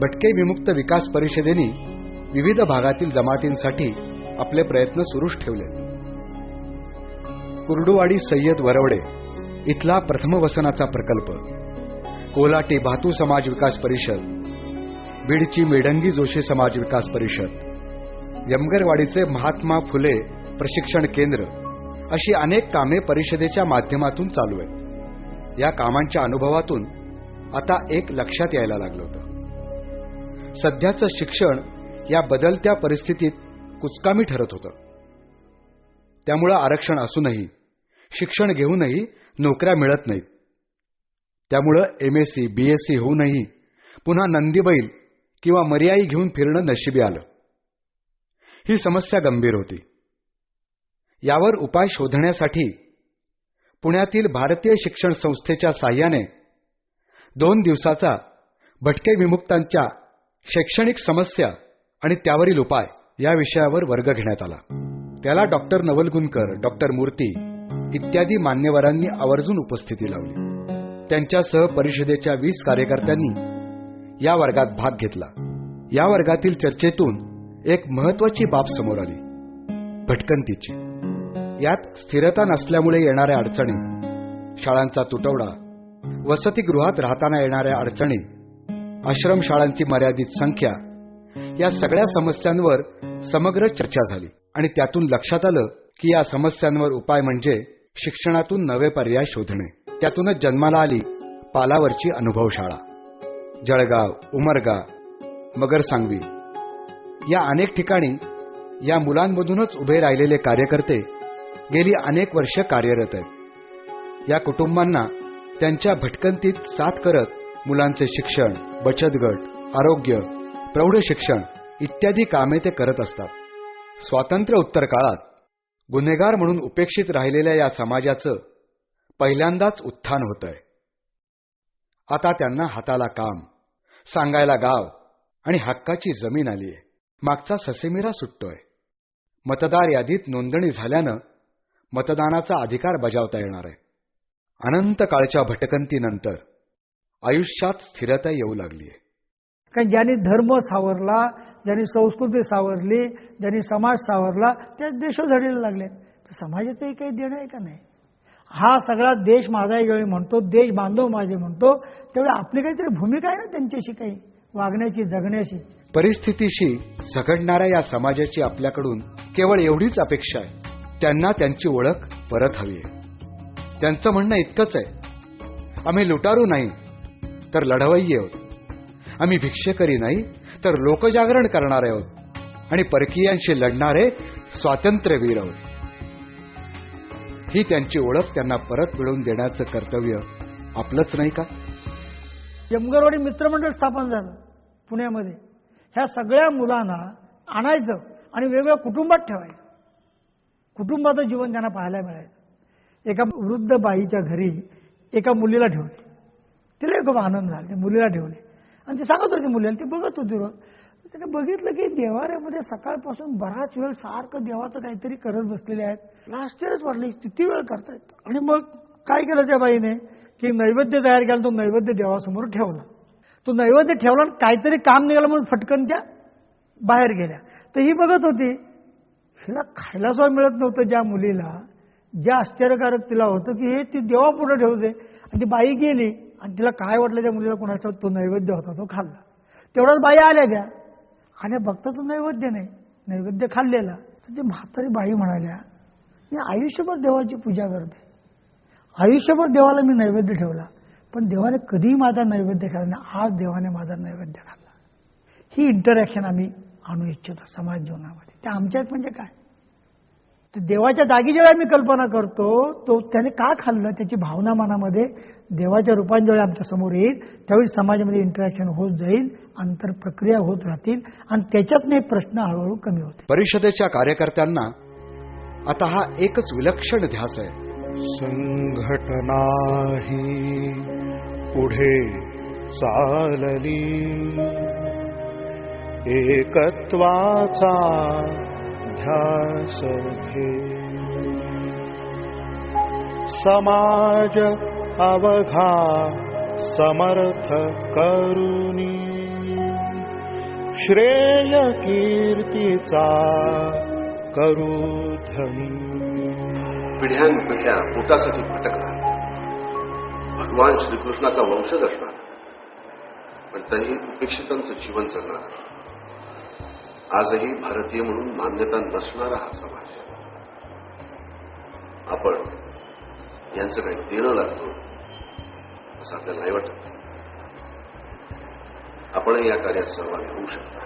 भटके विमुक्त विकास परिषदेने विविध भागातील जमातींसाठी आपले प्रयत्न सुरूच ठेवले कुर्डुवाडी सय्यद वरवडे इथला प्रथम वसनाचा प्रकल्प कोलाटी भातू समाज विकास परिषद बीडची मेढंगी जोशी समाज विकास परिषद यमगरवाडीचे महात्मा फुले प्रशिक्षण केंद्र अशी अनेक कामे परिषदेच्या माध्यमातून चालू आहेत. या कामांच्या अनुभवातून आता एक लक्षात यायला लागलं होतं. सध्याचं शिक्षण या बदलत्या परिस्थितीत कुचकामी ठरत होतं. त्यामुळं आरक्षण असूनही शिक्षण घेऊनही नोकऱ्या मिळत नाहीत. त्यामुळं M S C B S C होऊनही पुन्हा नंदीबैल किंवा मर्याई घेऊन फिरणं नशिबी आलं. ही समस्या गंभीर होती. यावर उपाय शोधण्यासाठी पुण्यातील भारतीय शिक्षण संस्थेच्या साह्याने दोन दिवसाचा भटके विमुक्तांच्या शैक्षणिक समस्या आणि त्यावरील उपाय या विषयावर वर्ग घेण्यात आला. त्याला डॉक्टर नवलगुणकर डॉक्टर मूर्ती इत्यादी मान्यवरांनी आवर्जून उपस्थिती लावली. त्यांच्यासह परिषदेच्या वीस कार्यकर्त्यांनी या वर्गात भाग घेतला. या वर्गातील चर्चेतून एक महत्वाची बाब समोर आली. भटकंतीची. यात स्थिरता नसल्यामुळे येणाऱ्या अडचणी शाळांचा तुटवडा वसतिगृहात राहताना येणाऱ्या अडचणी आश्रमशाळांची मर्यादित संख्या या सगळ्या समस्यांवर समग्र चर्चा झाली. आणि त्यातून लक्षात आलं की या समस्यांवर उपाय म्हणजे शिक्षणातून नवे पर्याय शोधणे. त्यातूनच जन्माला आली पालावरची अनुभवशाळा. जळगाव उमरगा मगरसांगवी या अनेक ठिकाणी या मुलांमधूनच उभे राहिलेले कार्यकर्ते गेली अनेक वर्ष कार्यरत आहेत. या कुटुंबांना त्यांच्या भटकंतीत साथ करत मुलांचे शिक्षण बचत गट आरोग्य प्रौढ शिक्षण इत्यादी कामे ते करत असतात. स्वातंत्र्य उत्तर काळात गुन्हेगार म्हणून उपेक्षित राहिलेल्या या समाजाचं पहिल्यांदाच उत्थान होतंय. आता त्यांना हाताला काम सांगायला गाव आणि हक्काची जमीन आली आहे. मागचा ससेमिरा सुटतोय. मतदार यादीत नोंदणी झाल्यानं मतदानाचा अधिकार बजावता येणार आहे. अनंत काळच्या भटकंतीनंतर आयुष्यात स्थिरता येऊ लागली आहे कारण ज्यांनी धर्म सावरला ज्यांनी संस्कृती सावरली ज्यांनी समाज सावरला त्या देश झडीला लागले. तर समाजाचंही काही देणं आहे का नाही? हा सगळा देश माझा वेळी म्हणतो देश बांधव माझे म्हणतो तेवढी आपली काहीतरी भूमिका आहे ना त्यांच्याशी काही? वागण्याची जगण्याची. परिस्थितीशी झगडणाऱ्या या समाजाची आपल्याकडून केवळ एवढीच अपेक्षा आहे. त्यांना त्यांची ओळख परत हवी आहे. त्यांचं म्हणणं इतकंच आहे. आम्ही लुटारू नाही. तर लढवय्ये आहोत आम्ही भिक्षेकरी नाही तर लोकजागरण करणारे आहोत आणि परकीयांशी लढणारे स्वातंत्र्यवीर आहोत ही त्यांची ओळख त्यांना परत मिळवून देण्याचं कर्तव्य आपलंच नाही का? यमगरवाडी मित्रमंडळ स्थापन झालं पुण्यामध्ये. ह्या सगळ्या मुलांना आणायचं आणि वेगवेगळ्या कुटुंबात ठेवायचं. कुटुंबाचं जीवन त्यांना पाहायला मिळायचं. एका वृद्ध बाईच्या घरी एका मुलीला ठेवले. खूप आनंद झाला. ते मुलीला ठेवले. आणि ते सांगत होते मुलीला ते बघत होते रोज त्याने बघितलं की देवाऱ्यामध्ये सकाळपासून बराच वेळ सारखं देवाचं काहीतरी करत बसलेले आहेत. आश्चर्यच वाटलं किती वेळ करतायत. आणि मग काय केलं त्या बाईने? की नैवेद्य तयार केला तो नैवेद्य देवासमोर ठेवला. तो नैवेद्य ठेवला आणि काहीतरी काम निघालं म्हणून फटकन त्या बाहेर गेल्या. तर ही बघत होती हिला खायला सुद्धा मिळत नव्हतं ज्या मुलीला. ज्या आश्चर्यकारक तिला होतं की हे ती देवापुढे ठेवते. आणि ती बाई गेली आणि तिला काय वाटलं त्या मुलीला कोणाचा तो नैवेद्य होता तो खाल्ला. तेवढ्याच बाई आल्या त्या. आणि बघता तो नैवेद्य नाही नैवेद्य खाल्लेला. तर म्हातारी बाई म्हणाल्या मी आयुष्यभर देवाची पूजा करते. आयुष्यभर देवाला मी नैवेद्य ठेवला. पण देवाने कधीही माझा नैवेद्य खाल्ला नाही. आज देवाने माझा नैवेद्य खाल्ला. ही इंटरॅक्शन आम्ही आणू इच्छितो समाज जीवनामध्ये. ते आमच्यात म्हणजे काय? देवाच्या जागी जेव्हा आम्ही कल्पना करतो तो त्याने का खाल्लं? त्याची भावना मनामध्ये देवाच्या रूपाने जेव्हा आमच्यासमोर येईल. त्यावेळी समाजामध्ये इंटरॅक्शन होत जाईल अंतर प्रक्रिया होत राहतील आणि त्याच्यातनं प्रश्न हळूहळू कमी होतील. परिषदेच्या कार्यकर्त्यांना आता हा एकच विलक्षण ध्यास आहे. संघटना ही पुढे चालली. एकत्वाचा ध्यास घे समाज अवघा समर्थ करुणी। श्रेय कीर्तीचा करू धनी पिढ्यानपिढ्या पोटासाठी भटकणार. भगवान श्रीकृष्णाचा वंशज असणार. पण तरीही उपेक्षितांचं जीवन जगणार. आजही भारतीय म्हणून मान्यता नसणारा हा समाज आपण यांचं काही देणं लागतो असं आपल्याला नाही वाटत. आपण या कार्यात सहभागी होऊ शकता.